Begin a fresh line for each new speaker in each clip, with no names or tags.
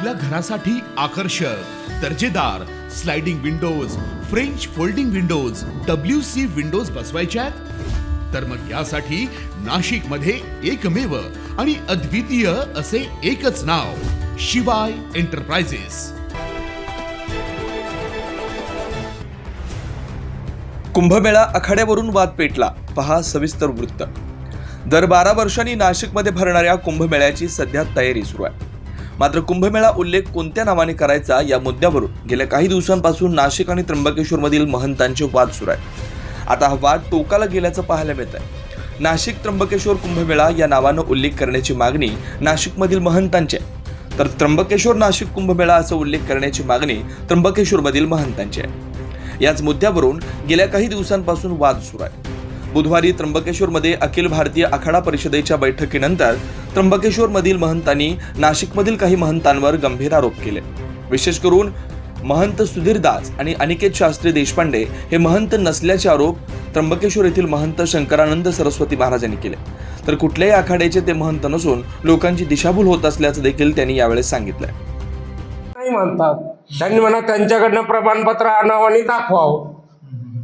आपल्या घरासाठी आकर्षक दर्जेदार sliding windows French folding windows W C windows बसवायच्या आहेत? तर मग यासाठी नाशिकमध्ये एकमेव आणि अद्वितीय असे एकच नाव शिवाय एंटरप्राइजेस
कुंभमेळा आखाड्यावरून वाद पेटला. पहा सविस्तर वृत्त. दर बारा वर्षांनी नाशिकमध्ये भरणाऱ्या कुंभमेळ्याची सध्या तयारी सुरू आहे. मात्र कुंभमेळा उल्लेख कोणत्या नावाने करायचा या मुद्द्यावरून गेल्या काही दिवसांपासून नाशिक आणि त्र्यंबकेश्वरमधील महंतांचे वाद सुरू आहेत. आता हा वाद टोकाला गेल्याचं पाहायला मिळत आहे नाशिक त्र्यंबकेश्वर कुंभमेळा या नावानं उल्लेख करण्याची मागणी नाशिकमधील महंतांची आहे. तर त्र्यंबकेश्वर नाशिक कुंभमेळा असा उल्लेख करण्याची मागणी त्र्यंबकेश्वरमधील महंतांची आहे. याच मुद्द्यावरून गेल्या काही दिवसांपासून वाद सुरू आहे बुधवारी त्र्यंबकेश्वरमध्ये अखिल भारतीय आखाडा परिषदेच्या बैठकीनंतर त्र्यंबकेश्वरमधील महंतांनी नाशिकमधील काही महंतांवर गंभीर आरोप केले. विशेष करून महंत सुधीर दास आणि अनिकेत शास्त्री देशपांडे हे महंत नसल्याचे आरोप त्र्यंबकेश्वर येथील महंत शंकरानंद सरस्वती महाराजांनी केले. तर कुठल्याही आखाड्याचे ते महंत नसून लोकांची दिशाभूल होत असल्याचं देखील त्यांनी यावेळेस सांगितलंय.
नाही म्हणतात त्यांनी म्हणा त्यांच्याकडनं प्रमाणपत्र आणावं आणि दाखवावं.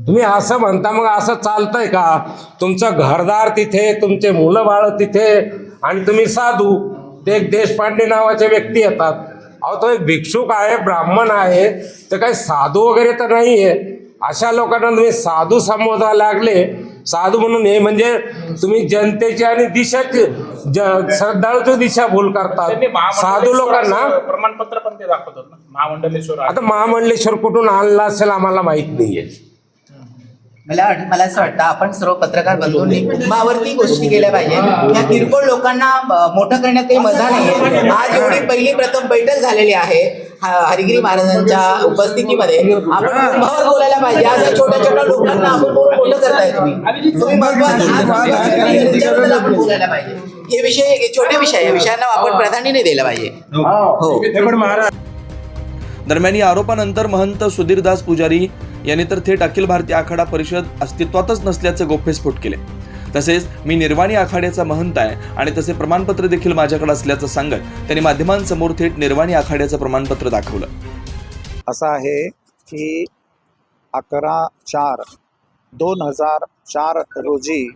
तुम्ही असं म्हणता मग असं चालतंय का? तुमचं घरदार तिथे तुमचे मुलं बाळ तिथे आणि तुम्ही साधू ते एक देशपांडे नावाचे व्यक्ती येतात. अहो तो एक भिक्षुक आहे ब्राह्मण आहे तर काही साधू वगैरे तर नाही आहे अशा लोकांना तुम्ही साधू संबोधा लागले. साधू म्हणून हे म्हणजे तुम्ही जनतेची आणि दिशाची ज- श्रद्धाळूची दिशा भूल करतात. साधू लोकांना
प्रमाणपत्र पण ते दाखवतात ना महामंडलेश्वर.
आता महामंडलेश्वर कुठून आणला असेल आम्हाला माहीत नाहीये.
मला मला असं वाटतं आपण सर्व पत्रकार बंधूंनी कुंभावरती गोष्टी केल्या पाहिजे या किरकोळ लोकांना मोठं करण्यात काही मजा नाहीये. आज एवढी पहिली प्रथम बैठक झालेली आहे ह- हरिगिरी महाराजांच्या उपस्थितीमध्ये. आपण कुंभावर बोलायला पाहिजे. आज छोट्या छोट्या लोकांना आपण बोलून मोठं करताय तुम्ही. तुम्ही महत्वाचं बोलायला पाहिजे. हे विषय हे छोटे विषय आहे. या विषयांना आपण प्राधान्य नाही दिलं पाहिजे. हो.
दरम्यान या आरोपानंतर महंत सुधीरदास पुजारी यांनी तर थेट अखिल भारतीय आखाडा परिषद अस्तित्वातच नसल्याचे गोप्यस्फोट केले. तसेच मी निर्वाणी आखाड्याचा महंत आहे आणि तसे प्रमाणपत्र देखील माझ्याकडे असल्याचं सांगत त्यांनी माध्यमांसमोर थेट निर्वाणी आखाड्याचं प्रमाणपत्र दाखवलं.
असं आहे की अकरा चार दोन हजार चार रोजी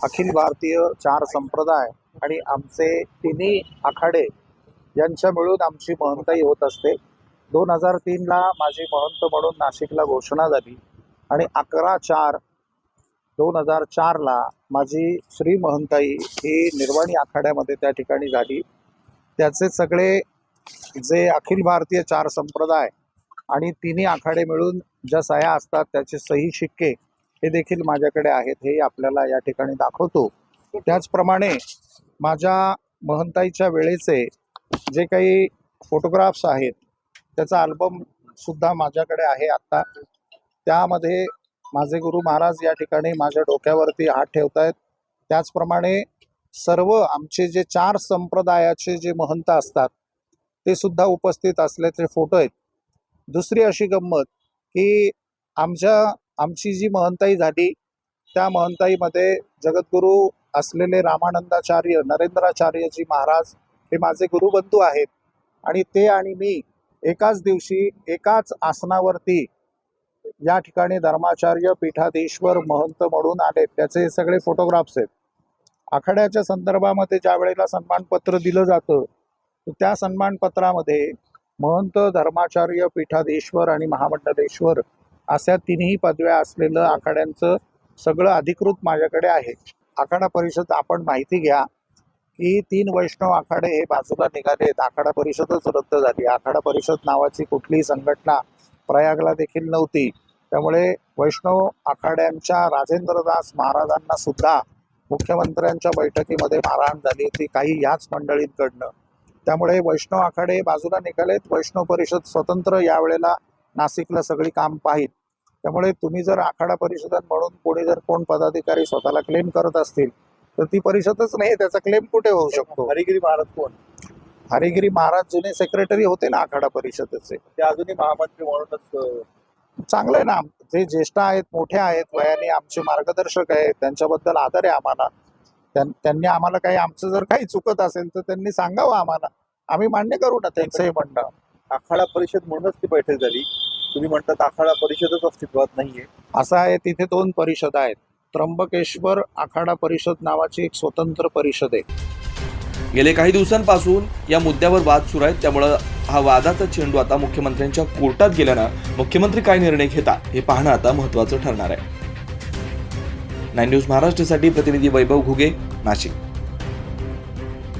अखिल भारतीय चार संप्रदाय आणि आमचे तिन्ही आखाडे यांच्या मिळून आमची महंताई होत असते. दोन हजार तीनला माझी महंत म्हणून नाशिकला घोषणा झाली. आणि अकरा चार दोन हजार चारला माझी श्री महंताई ही निर्वाणी आखाड्यामध्ये त्या ठिकाणी झाली. त्याचे सगळे जे अखिल भारतीय चार संप्रदाय आणि तिन्ही आखाडे मिळून ज्या सह्या असतात त्याचे सही शिक्के हे देखील माझ्याकडे आहेत हे आपल्याला या ठिकाणी दाखवतो. त्याचप्रमाणे माझ्या महंताईच्या वेळेचे जे काही फोटोग्राफ्स आहेत त्याचा अल्बम सुद्धा माझ्याकडे आहे आत्ता. त्यामध्ये माझे गुरु महाराज या ठिकाणी माझ्या डोक्यावरती हात ठेवत आहेत त्याचप्रमाणे सर्व आमचे जे चार संप्रदायाचे जे महंत असतात ते सुद्धा उपस्थित असल्याचे फोटो आहेत. दुसरी अशी गंमत की आमच्या आमची जी महंताई झाली त्या महंताईमध्ये जगद्गुरू असलेले रामानंदाचार्य नरेंद्राचार्यजी महाराज हे माझे गुरुबंधू आहेत. आणि ते आणि मी एकाच दिवशी एकाच आसनावरती या ठिकाणी धर्माचार्य पीठाधीश्वर महंत म्हणून आले त्याचे सगळे फोटोग्राफ्स आहेत. आखाड्याच्या संदर्भामध्ये ज्या वेळेला सन्मानपत्र दिलं जातं त्या सन्मानपत्रामध्ये महंत धर्माचार्य पीठाधीश्वर आणि महामंडलेश्वर अशा तिन्ही पदव्या असलेलं आखाड्यांचं सगळं अधिकृत माझ्याकडे आहे. आखाडा परिषद आपण माहिती घ्या. ही तीन वैष्णव आखाडे हे बाजूला निघालेत आखाडा परिषदच रद्द झाली. आखाडा परिषद नावाची कुठलीही संघटना प्रयागला देखील नव्हती. त्यामुळे वैष्णव आखाड्यांच्या राजेंद्रदास महाराजांना सुद्धा मुख्यमंत्र्यांच्या बैठकीमध्ये मारहाण झाली होती काही याच मंडळींकडनं. त्यामुळे वैष्णव आखाडे बाजूला निघालेत. वैष्णव परिषद स्वतंत्र यावेळेला नाशिकला सगळी काम पाहिल. त्यामुळे तुम्ही जर आखाडा परिषद म्हणून कोणी जर कोण पदाधिकारी स्वतःला क्लेम करत असतील तर ती परिषदच नाही त्याचा क्लेम कुठे होऊ शकतो?
हरिगिरी महाराज कोण?
हरिगिरी महाराज जुने सेक्रेटरी होते ना आखाडा परिषदेचे.
ते अजूनही महामंत्री म्हणूनच
चांगलं आहे ना जे ज्येष्ठ आहेत मोठे आहेत वयाने आमचे मार्गदर्शक आहेत त्यांच्याबद्दल आदर आहे आम्हाला. त्यां- त्यांनी आम्हाला काही आमचं जर काही चुकत असेल तर त्यांनी सांगावं आम्हाला. आम्ही मान्य करू ना त्यांचंही म्हणणं.
आखाडा परिषद म्हणूनच ती बैठक झाली. तुम्ही म्हणतात आखाडा परिषदच अस्तित्वात नाहीये.
असं आहे तिथे दोन परिषद आहेत. त्र्यंबकेश्वर आखाडा परिषद नावाची एक स्वतंत्र परिषद आहे.
गेले काही दिवसांपासून या मुद्द्यावर वाद सुरू आहेत. त्यामुळं हा वादाचा चेंडू आता मुख्यमंत्र्यांच्या कोर्टात गेल्यानं मुख्यमंत्री काय निर्णय घेतात हे पाहणं आता महत्त्वाचं ठरणार आहे. नाईन न्यूज महाराष्ट्रासाठी प्रतिनिधी वैभव घुगे नाशिक.